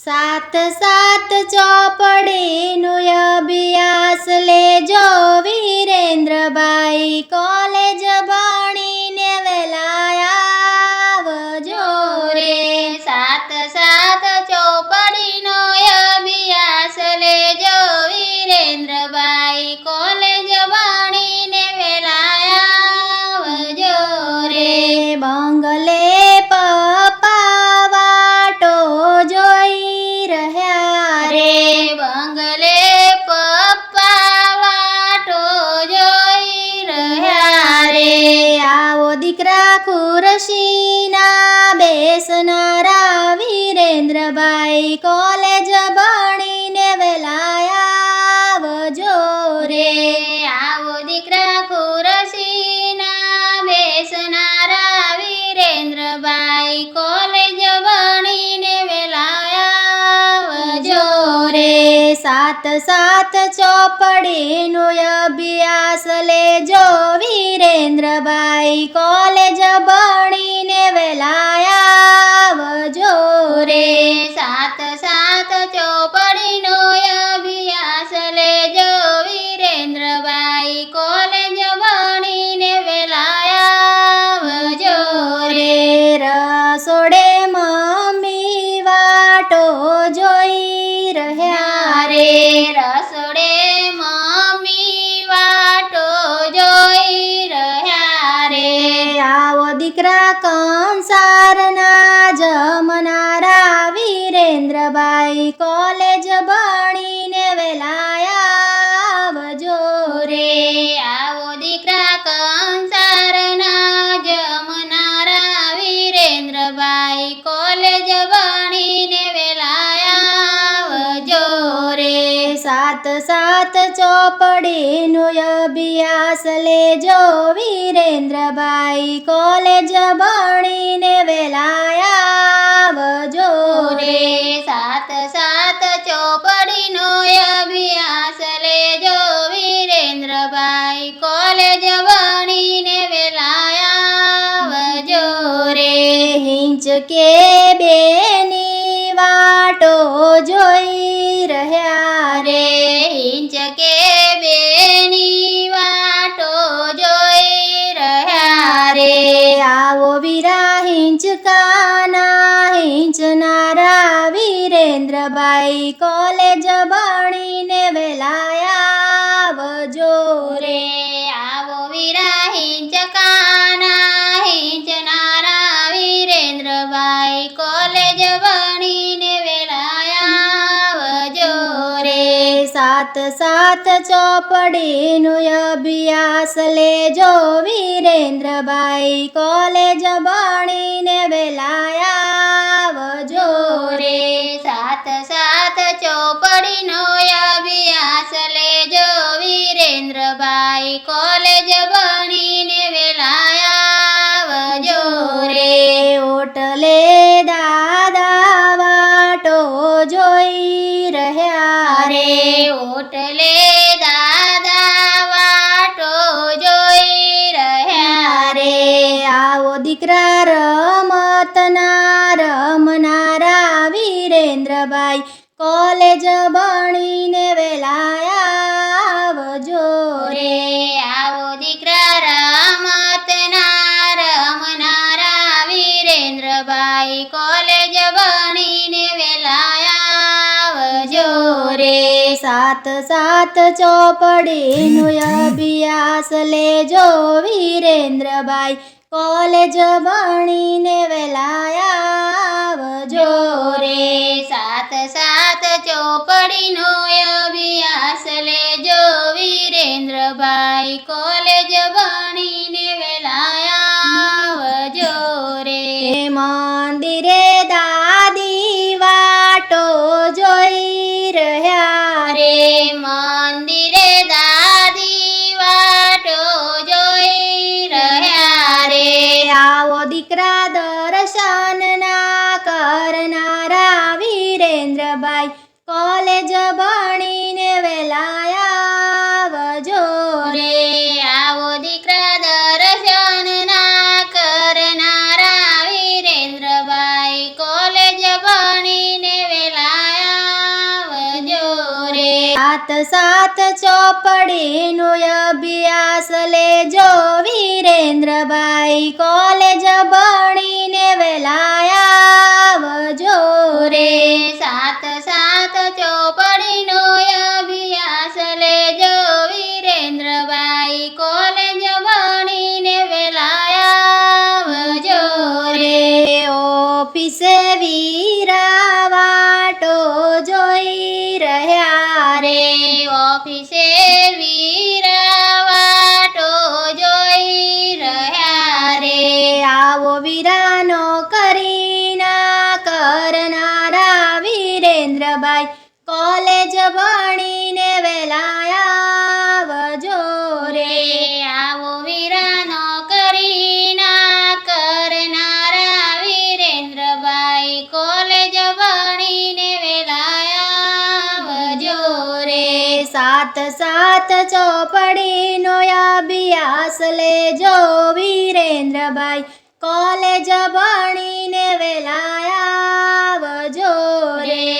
સાત સાત ચોપડીનો અભ્યાસ લેજો વીરેન્દ્રભાઈ કોલેજ ભણીને વેલા દીકરા ખુરશીના બેસનારા વીરેન્દ્રભાઈ કોલેજ ભણીને વેલાયા વજો રે. સાત સાત ચોપડીનો અભ્યાસ લેજો વીરેન્દ્રભાઈ કોલેજ ભણીને દીકરા સાત સાત ચોપડીનું અભ્યાસ લેજો. વીરેન્દ્રભાઈ કોલેજ ભણીને વેલાયા આવજો. રે સાત સાત ચોપડીનો અભ્યાસ લેજો. વીરેન્દ્રભાઈ કોલેજ ભણીને વેલાયા આવજો. રે હિંચ કે બેની વાટો જોઈ રહ્યા વીરેન્દ્રભાઈ કોલેજ ભણીને સાત સાત ચોપડીનું અભ્યાસ લેજો વીરેન્દ્રભાઈ. કોલેજ ભણીને વેલાયા આવજો રે. સાત સાત ચોપડીનો ઓટલે દાદા વાટો જોઈ રહ્યા રે. આવો દીકરા રમતના રમનારા વીરેન્દ્રભાઈ. કોલેજ ભણીને વેલા સાત સાત ચોપડીનું અભ્યાસ લેજો વીરેન્દ્રભાઈ. કોલેજ ભણીને વેલા આવજો રે. સાત સાત ચોપડીનો અભ્યાસ લેજો વીરેન્દ્રભાઈ. કોલેજ ભણીને બાઈ કોલેજ ભણીને વેલાયા આવજો રે. આવો દીકરા દર્શન ના કરનારા વીરેન્દ્રભાઈ કોલેજ ભણીને વેલાયા આવજો રે. સાત સાત ચોપડીનો અભ્યાસ લેજો વીરેન્દ્રભાઈ કોલેજ ભણીને વેલા સાત સાત ચોપડીનો અભ્યાસ લેજો વીરેન્દ્રભાઈ. કોલેજ ભણીને વેલાયા આવજો રે.